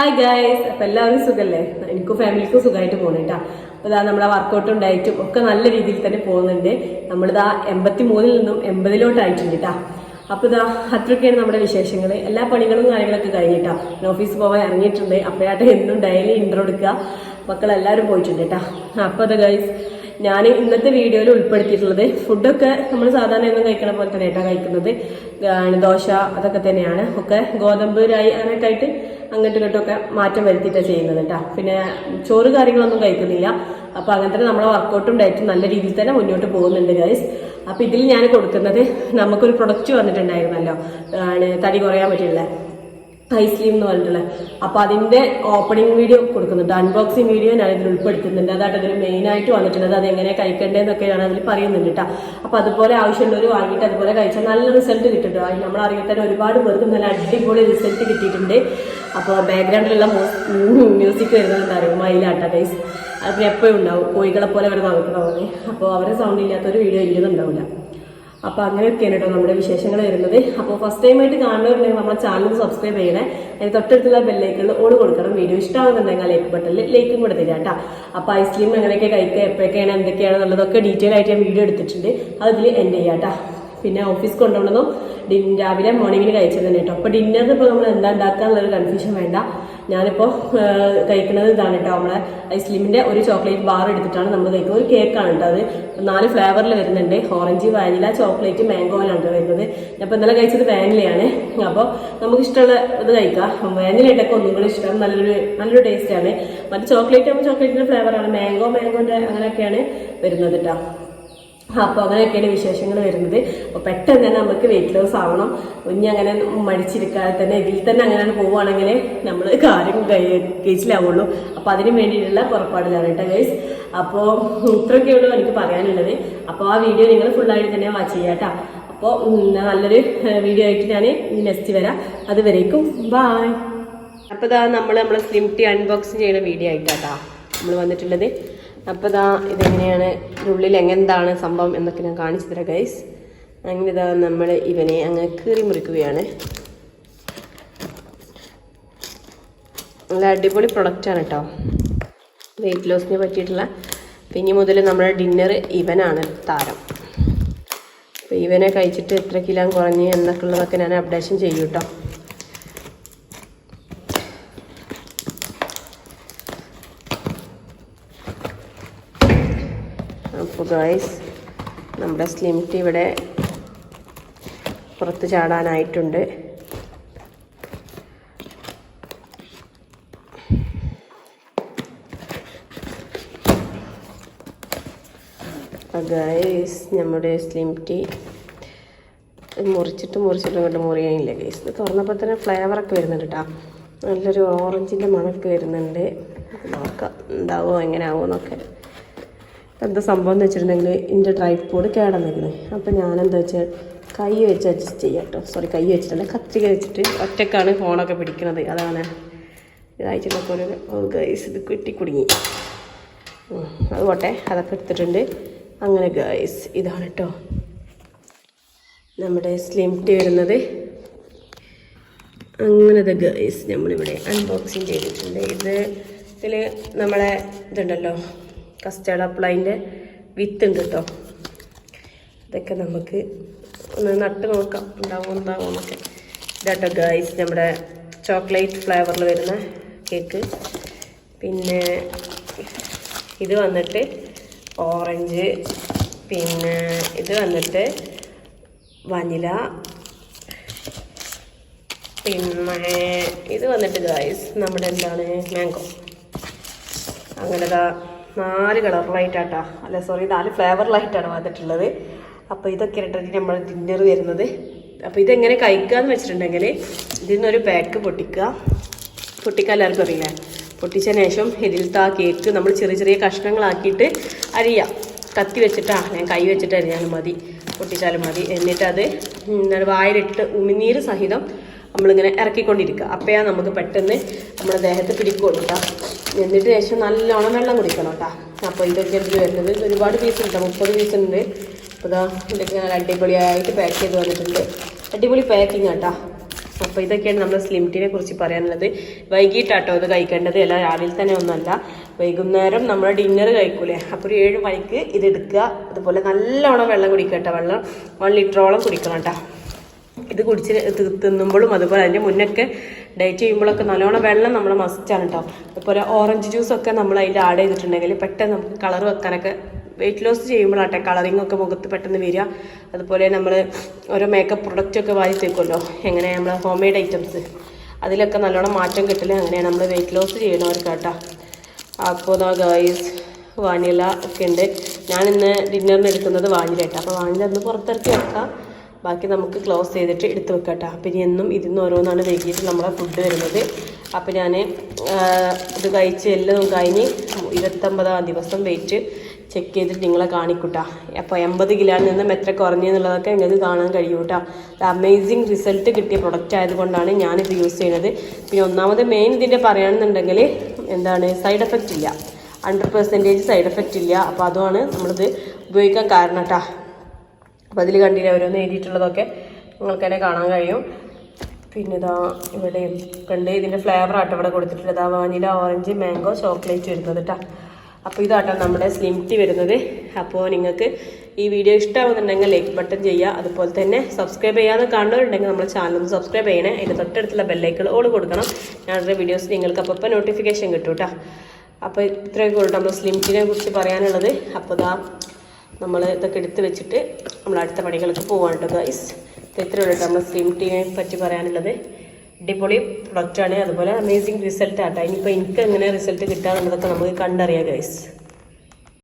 Hi guys അപ്പം എല്ലാവരും സുഖല്ലേ? എനിക്കും ഫാമിലിക്കും സുഖമായിട്ട് പോകണേട്ടാ അപ്പൊ ഇതാ നമ്മളെ വർക്കൗട്ടും ഡയറ്റും ഒക്കെ നല്ല രീതിയിൽ തന്നെ പോകുന്നുണ്ട്. നമ്മളിതാ എൺപത്തി മൂന്നിൽ നിന്നും എൺപതിലോട്ടായിട്ടുണ്ട് കേട്ടാ അപ്പൊ ഇതാ അത്രയൊക്കെയാണ് നമ്മുടെ വിശേഷങ്ങൾ എല്ലാ പണികളും കാര്യങ്ങളൊക്കെ കഴിഞ്ഞിട്ടാ ഞാൻ ഓഫീസിൽ പോകാൻ ഇറങ്ങിയിട്ടുണ്ട്. അപ്പോഴാട്ടെ എന്നും ഡെയിലി ഇൻട്രോ എടുക്കുക. മക്കളെല്ലാവരും പോയിട്ടുണ്ട് കേട്ടാ അപ്പൊ അത് ഗൈസ് ഞാൻ ഇന്നത്തെ വീഡിയോയിൽ ഉൾപ്പെടുത്തിയിട്ടുള്ളത് ഫുഡൊക്കെ നമ്മൾ സാധാരണ എന്നും കഴിക്കണ പോലെ തന്നെ കേട്ടോ കഴിക്കുന്നത് ദോശ അതൊക്കെ തന്നെയാണ്. ഒക്കെ ഗോതമ്പ് രായി അങ്ങനെയൊക്കെ ആയിട്ട് അങ്ങോട്ടും ഇങ്ങോട്ടും ഒക്കെ മാറ്റം വരുത്തിയിട്ടാണ് ചെയ്യുന്നത് കേട്ടോ. പിന്നെ ചോറ് കാര്യങ്ങളൊന്നും കഴിക്കുന്നില്ല. അപ്പോൾ അങ്ങനെ തന്നെ നമ്മളെ വർക്കൗട്ടും ഡയറ്റും നല്ല രീതിയിൽ തന്നെ മുന്നോട്ട് പോകുന്നുണ്ട് ഗൈസ് അപ്പോൾ ഇതിൽ ഞാൻ കൊടുക്കുന്നത് നമുക്കൊരു പ്രൊഡക്റ്റ് വന്നിട്ടുണ്ടായിരുന്നല്ലോ. ആണ് തടി കുറയാൻ പറ്റിയുള്ള ഐസ്ലീം എന്ന് പറഞ്ഞിട്ടുള്ളത് അപ്പോൾ അതിന്റെ ഓപ്പണിംഗ് വീഡിയോ കൊടുക്കുന്നുണ്ട്. അൺബോക്സിംഗ് വീഡിയോ ഞാൻ ഇതിൽ ഉൾപ്പെടുത്തുന്നുണ്ട്. അതായിട്ട് അതിൽ മെയിനായിട്ട് വന്നിട്ടുള്ളത്. അത് എങ്ങനെ കഴിക്കേണ്ടതെന്നൊക്കെ അതിൽ പറയുന്നുണ്ട് കേട്ടോ. അപ്പോൾ അതുപോലെ ആവശ്യമുള്ളവർ വാങ്ങിയിട്ട് അതുപോലെ കഴിച്ചാൽ നല്ല റിസൾട്ട് കിട്ടും നമ്മൾ അറിയാൻ തന്നെ ഒരുപാട് പേർക്ക് നല്ല അടിപൊളി റിസൾട്ട് കിട്ടിയിട്ടുണ്ട്. അപ്പോൾ ബാക്ക്ഗ്രൗണ്ടിലുള്ള മ്യൂസിക് വരുന്നത് അറിയും? പറയുക മയിലാട്ട ഗൈസ് അത് എപ്പോഴും ഉണ്ടാവും. കോഴികളെ പോലെ വരുന്ന തോന്നി. അപ്പോൾ അവരെ സൗണ്ട് ഇല്ലാത്തൊരു വീഡിയോ ഇല്ലെന്നുണ്ടാവില്ല അപ്പോൾ അങ്ങനെയൊക്കെയാണ് കേട്ടോ നമ്മുടെ വിശേഷങ്ങൾ വരുന്നത്. അപ്പോൾ ഫസ്റ്റ് ടൈം ആയിട്ട് കാണുന്നവരുണ്ടെങ്കിൽ നമ്മുടെ ചാനൽ സബ്സ്ക്രൈബ് ചെയ്യണേ. അതിന് തൊട്ടടുത്തുള്ള ബെല്ലേക്കുള്ള ഓൾ കൊടുക്കണം. വീഡിയോ ഇഷ്ടമാകുന്നുണ്ടെങ്കിൽ ലൈക്ക് ബട്ടണിൽ ലൈക്കും കൂടെ തരാം കേട്ടോ. അപ്പോൾ ഐസ്ക്രീം എങ്ങനെയൊക്കെ കഴിക്കുക എപ്പോഴൊക്കെയാണ് എന്തൊക്കെയാണെന്നുള്ളതൊക്കെ ഡീറ്റെയിൽ ആയിട്ട് ഞാൻ വീഡിയോ എടുത്തിട്ടുണ്ട്. അതിൽ എൻഡ് ചെയ്യാം കേട്ടോ. പിന്നെ ഓഫീസ് കൊണ്ടുപോകണതും രാവിലെ മോർണിംഗിന് കഴിച്ചത് തന്നെ കേട്ടോ അപ്പോൾ ഡിന്നറിന് ഇപ്പോൾ നമ്മൾ എന്താ ഉണ്ടാക്കുക എന്നുള്ളൊരു കൺഫ്യൂഷൻ വേണ്ട ഞാനിപ്പോൾ കഴിക്കുന്നത് ഇതാണ് കേട്ടോ നമ്മളെ ഐസ്ലിമിന്റെ ഒരു ചോക്ലേറ്റ് ബാർ എടുത്തിട്ടാണ് നമ്മൾ കഴിക്കുന്നത്. ഒരു കേക്കാണ് കേട്ടോ അത്. നാല് ഫ്ലേവറിൽ വരുന്നുണ്ട്. ഓറഞ്ച് വാനില ചോക്ലേറ്റ് മാംഗോയിലാണ് വരുന്നത്. അപ്പോൾ ഇന്നലെ കഴിച്ചത് വാനിലയാണ് അപ്പോൾ നമുക്ക് ഇഷ്ടമുള്ള ഇത് കഴിക്കാം. വാനിലയിട്ടൊക്കെ ഒന്നും കൂടി ഇഷ്ടം. നല്ലൊരു നല്ലൊരു ടേസ്റ്റാണ് മറ്റേ ചോക്ലേറ്റ് ആകുമ്പോൾ ചോക്ലേറ്റിന്റെ ഫ്ലേവറാണ് മാംഗോ മാംഗോന്റെ അങ്ങനെയൊക്കെയാണ് വരുന്നത് കേട്ടോ അപ്പോൾ അങ്ങനെയൊക്കെയാണ് വിശേഷങ്ങൾ വരുന്നത്. അപ്പോൾ പെട്ടെന്ന് തന്നെ നമുക്ക് വെയിറ്റ് ലോസ് ആവണം. ഇനി അങ്ങനെ മടിച്ചിരിക്കാതെ തന്നെ ഇതിൽ തന്നെ അങ്ങനെ പോവുകയാണെങ്കിൽ നമ്മൾ കാര്യം കേസിലാവുള്ളൂ അപ്പോൾ അതിന് വേണ്ടിയിട്ടുള്ള പുറപ്പാടിലാണ് കേട്ടോ ഗൈസ് അപ്പോൾ ഇത്രയൊക്കെയുള്ളൂ എനിക്ക് പറയാനുള്ളത്. അപ്പോൾ ആ വീഡിയോ നിങ്ങൾ ഫുള്ളായിട്ട് തന്നെ വാച്ച് ചെയ്യാം കേട്ടോ. അപ്പോൾ നല്ലൊരു വീഡിയോ ആയിട്ട് ഞാൻ നെക്സ്റ്റ് വരാം. അതുവരേക്കും ബായ് അപ്പോൾ ഇതാ നമ്മൾ നമ്മൾ സ്ലിം ടീ അൺബോക്സിങ് ചെയ്യുന്ന വീഡിയോ ആയിട്ടാട്ടോ നമ്മൾ വന്നിട്ടുള്ളത്. അപ്പോൾ ഇതാ ഇതെങ്ങനെയാണ്? ഉള്ളിൽ എങ്ങനെന്താണ് സംഭവം എന്നൊക്കെ ഞാൻ കാണിച്ചു തരാം ഗൈസ് അങ്ങനെ ഇതാ നമ്മൾ ഇവനെ അങ്ങ് കീറി മുറിക്കുകയാണ്. നല്ല അടിപൊളി പ്രൊഡക്റ്റാണ് കേട്ടോ വെയിറ്റ് ലോസിനെ പറ്റിയിട്ടുള്ള പിന്നെ മുതൽ നമ്മുടെ ഡിന്നർ ഇവനാണ് താരം. അപ്പോൾ ഇവനെ കഴിച്ചിട്ട് എത്ര കിലോ കുറഞ്ഞ് എന്നൊക്കെ ഉള്ളതൊക്കെ ഞാൻ അപ്ഡേഷൻ ചെയ്യും കേട്ടോ അപ്പോൾ ഗായ്സ് നമ്മുടെ ടീ ഇവിടെ പുറത്ത് ചാടാനായിട്ടുണ്ട്. ഗൈസ് നമ്മുടെ സ്ലിം ടീ മുറിച്ചിട്ട് മുറിച്ചിട്ട് ഇങ്ങോട്ട് മുറിയാനില്ല ഗൈസ് ഇത് തുറന്നപ്പോൾ തന്നെ ഫ്ലേവറൊക്കെ വരുന്നുണ്ട് കേട്ടോ നല്ലൊരു ഓറഞ്ചിന്റെ മണമൊക്കെ വരുന്നുണ്ട്. നോക്കാം ഉണ്ടാവുമോ എങ്ങനെ ആവുമോ എന്നൊക്കെ. എന്താ സംഭവം എന്ന് വെച്ചിട്ടുണ്ടെങ്കിൽ എന്റെ ട്രൈപ്പോഡ് കേടന്നിരുന്നു അപ്പോൾ ഞാനെന്താ വെച്ചാൽ കൈ വെച്ച് അഡ്ജസ്റ്റ് ചെയ്യാം കേട്ടോ സോറി കൈ വെച്ചിട്ടല്ല കത്തിക വെച്ചിട്ട് ഒറ്റക്കാണ് ഫോണൊക്കെ പിടിക്കുന്നത് അതാണ് ഇതായിട്ടുള്ള ഒരു ഗൈസ് ഇത് കിട്ടി കുടുങ്ങി. അത് പോട്ടെ അതൊക്കെ എടുത്തിട്ടുണ്ട്. അങ്ങനെ ഗൈസ് ഇതാണ് കേട്ടോ നമ്മുടെ സ്ലിം ടി വരുന്നത്. അങ്ങനത്തെ ഗൈസ് നമ്മളിവിടെ അൺബോക്സിങ് ചെയ്തിട്ടുണ്ട്. ഇത് ഇതിൽ നമ്മളെ ഇതുണ്ടല്ലോ കസ്റ്റേർഡ് അപ്ലൈന്റെ വിത്ത് ഉണ്ട് കേട്ടോ. ഇതൊക്കെ നമുക്ക് ഒന്ന് നട്ട് നോക്കാം. ഉണ്ടാവും ഉണ്ടാവും എന്നൊക്കെ. ഇതാട്ടോ ഗൈസ് നമ്മുടെ ചോക്ലേറ്റ് ഫ്ലേവറിൽ വരുന്ന കേക്ക് പിന്നെ ഇത് വന്നിട്ട് ഓറഞ്ച് പിന്നെ ഇത് വന്നിട്ട് വനില പിന്നെ ഇത് വന്നിട്ട് ഗായ്സ് നമ്മുടെ എന്താണ് മാംഗോ അങ്ങനെ നാല് ലൈറ്റാട്ടാ. അല്ല സോറി നാല് ലൈറ്റാണ് വന്നിട്ടുള്ളത്. അപ്പോൾ ഇതൊക്കെ ഇട്ടിട്ട് നമ്മൾ ഡിന്നർ വരുന്നത്. അപ്പോൾ ഇതെങ്ങനെ കഴിക്കുക വെച്ചിട്ടുണ്ടെങ്കിൽ ഇതിൽ നിന്നൊരു പാക്ക് പൊട്ടിക്കുക. പൊട്ടിക്കാൻ എല്ലാവർക്കും അറിയില്ലേ? പൊട്ടിച്ചതിന് ശേഷം ഇതിലത്തെ ആ കേക്ക് നമ്മൾ ചെറിയ ചെറിയ കഷ്ണങ്ങളാക്കിയിട്ട് അരിയാം. കത്തി വെച്ചിട്ടാ ഞാൻ കൈ വെച്ചിട്ട് അരിഞ്ഞാലും മതി. പൊട്ടിച്ചാലും മതി. എന്നിട്ട് വായിലിട്ട് ഉമിനീര് സഹിതം നമ്മളിങ്ങനെ ഇറക്കിക്കൊണ്ടിരിക്കുക. അപ്പോഴാണ് നമുക്ക് പെട്ടെന്ന് നമ്മുടെ ദേഹത്ത് പിടിക്കുള്ളൂ കേട്ടോ എന്നിട്ട് ശേഷം നല്ലോണം വെള്ളം കുടിക്കണം കേട്ടോ. അപ്പോൾ ഇതൊക്കെ ഇതിൽ വരുന്നത് ഒരുപാട് പീസ് ഉണ്ട് മുപ്പത് പീസ് ഉണ്ട്. അപ്പോൾ ഇതാ ഇതൊക്കെ നല്ല അടിപൊളിയായിട്ട് പാക്ക് ചെയ്ത് വന്നിട്ടുണ്ട്. അടിപൊളി പാക്കിങ് കേട്ടോ. അപ്പോൾ ഇതൊക്കെയാണ് നമ്മൾ സ്ലിം ടീനെ കുറിച്ച് പറയാനുള്ളത്. വൈകിട്ടാട്ടോ ഇത് കഴിക്കേണ്ടത്. അല്ല രാവിലെ തന്നെ ഒന്നുമല്ല. വൈകുന്നേരം നമ്മൾ ഡിന്നർ കഴിക്കൂലേ? അപ്പോൾ ഒരു ഏഴ് മണിക്ക് ഇത് എടുക്കുക. അതുപോലെ നല്ലോണം വെള്ളം കുടിക്കുക കേട്ടോ. വെള്ളം വൺ ലിറ്ററോളം കുടിക്കണം കേട്ടോ. ഇത് കുടിച്ച് തിന്നുമ്പോഴും അതുപോലെ അതിന്റെ മുന്നൊക്കെ ഡയറ്റ് ചെയ്യുമ്പോഴൊക്കെ നല്ലോണം വെള്ളം നമ്മൾ മസ്റ്റാണ് കേട്ടോ അതുപോലെ ഓറഞ്ച് ജ്യൂസൊക്കെ നമ്മൾ അതിൽ ആഡ് ചെയ്തിട്ടുണ്ടെങ്കിൽ പെട്ടെന്ന് നമുക്ക് കളർ വെക്കാനൊക്കെ വെയിറ്റ് ലോസ് ചെയ്യുമ്പോഴാട്ടെ കളറിങ് ഒക്കെ മുഖത്ത് പെട്ടെന്ന് വരിക. അതുപോലെ നമ്മൾ ഓരോ മേക്കപ്പ് പ്രൊഡക്റ്റൊക്കെ വാരി തേക്കുമല്ലോ എങ്ങനെ നമ്മൾ ഹോം മെയ്ഡ് ഐറ്റംസ് അതിലൊക്കെ നല്ലോണം മാറ്റം കിട്ടില്ല അങ്ങനെയാണ് നമ്മൾ വെയിറ്റ് ലോസ് ചെയ്യണവർക്ക് കേട്ടോ അപ്പോൾ നമ്മൾ ഗൈസ് വാനില ഒക്കെ ഉണ്ട് ഞാനിന്ന് ഡിന്നറിന് എടുക്കുന്നത് വാനില കേട്ടോ അപ്പോൾ വാനില ഒന്ന് പുറത്തിറക്കി വെക്കാം. ബാക്കി നമുക്ക് ക്ലോസ് ചെയ്തിട്ട് എടുത്ത് വെക്കാം പിന്നെ അപ്പം ഇനി എന്നും ഇതിന്ന് ഓരോന്നാണ് വൈകിട്ട് നമ്മളെ ഫുഡ് വരുന്നത്. അപ്പം ഞാൻ ഇത് കഴിച്ച് എല്ലാം കഴിഞ്ഞ് ഇരുപത്തൊമ്പതാം ദിവസം വെയിറ്റ് ചെക്ക് ചെയ്തിട്ട് നിങ്ങളെ കാണിക്കൂട്ടാ. അപ്പോൾ എൺപത് കിലോയിൽ നിന്നും എത്ര കുറഞ്ഞെന്നുള്ളതൊക്കെ നിങ്ങൾക്ക് കാണാൻ കഴിയും കേട്ടോ അമേസിങ് റിസൾട്ട് കിട്ടിയ പ്രൊഡക്റ്റ് ആയതുകൊണ്ടാണ് ഞാനിത് യൂസ് ചെയ്യുന്നത്. പിന്നെ ഒന്നാമത് മെയിൻ ഇതിന്റെ പറയുകയാണെന്നുണ്ടെങ്കിൽ എന്താണ് സൈഡ് എഫക്റ്റ് ഇല്ല. ഹൺഡ്രഡ് പെർസെന്റേജ് സൈഡ് എഫക്റ്റ് ഇല്ല. അപ്പോൾ അതുമാണ് നമ്മളിത് ഉപയോഗിക്കാൻ കാരണം കേട്ടോ അപ്പോൾ അതിൽ കണ്ടില്ല ഓരോന്ന് എഴുതിയിട്ടുള്ളതൊക്കെ നിങ്ങൾക്ക് തന്നെ കാണാൻ കഴിയും. പിന്നെ ഇതാ ഇവിടെ കണ്ട് ഇതിന്റെ ഫ്ലേവർ ആട്ടോ ഇവിടെ കൊടുത്തിട്ടുള്ളത്. ആ വാനില ഓറഞ്ച് മാംഗോ ചോക്ലേറ്റ് വരുന്നത് കേട്ടോ അപ്പോൾ ഇതാട്ടോ നമ്മുടെ സ്ലിം ടീ വരുന്നത്. അപ്പോൾ നിങ്ങൾക്ക് ഈ വീഡിയോ ഇഷ്ടമാകുന്നുണ്ടെങ്കിൽ ലൈക്ക് ബട്ടൺ ചെയ്യുക. അതുപോലെ തന്നെ സബ്സ്ക്രൈബ് ചെയ്യാതെ കാണുന്നവരുണ്ടെങ്കിൽ നമ്മുടെ ചാനൽ ഒന്ന് സബ്സ്ക്രൈബ് ചെയ്യണേ. അതിന്റെ തൊട്ടടുത്തുള്ള ബെല്ലൈക്കൾ ഓൾ കൊടുക്കണം. ഞങ്ങളുടെ വീഡിയോസ് നിങ്ങൾക്ക് അപ്പോൾ നോട്ടിഫിക്കേഷൻ കിട്ടും കേട്ടോ അപ്പോൾ ഇത്രയൊക്കെ ഉള്ളൂ നമ്മൾ സ്ലിം ടീനെ കുറിച്ച് പറയാനുള്ളത്. അപ്പോൾ ഇതാ നമ്മൾ ഇതൊക്കെ എടുത്ത് വെച്ചിട്ട് നമ്മൾ അടുത്ത പണികൾക്ക് പോവാണ് കേട്ടോ ഗൈസ് ഇത്രയേ ഉള്ളൂ നമ്മൾ സ്ലിം ടീനെ പറ്റി പറയാനുള്ളത്. അടിപൊളി പ്രൊഡക്റ്റാണ് അതുപോലെ അമേസിങ് റിസൾട്ടാട്ടോ ഇനിയിപ്പോൾ എനിക്ക് എങ്ങനെ റിസൾട്ട് കിട്ടാന്നുള്ളതൊക്കെ നമുക്ക് കണ്ടറിയാം ഗൈസ്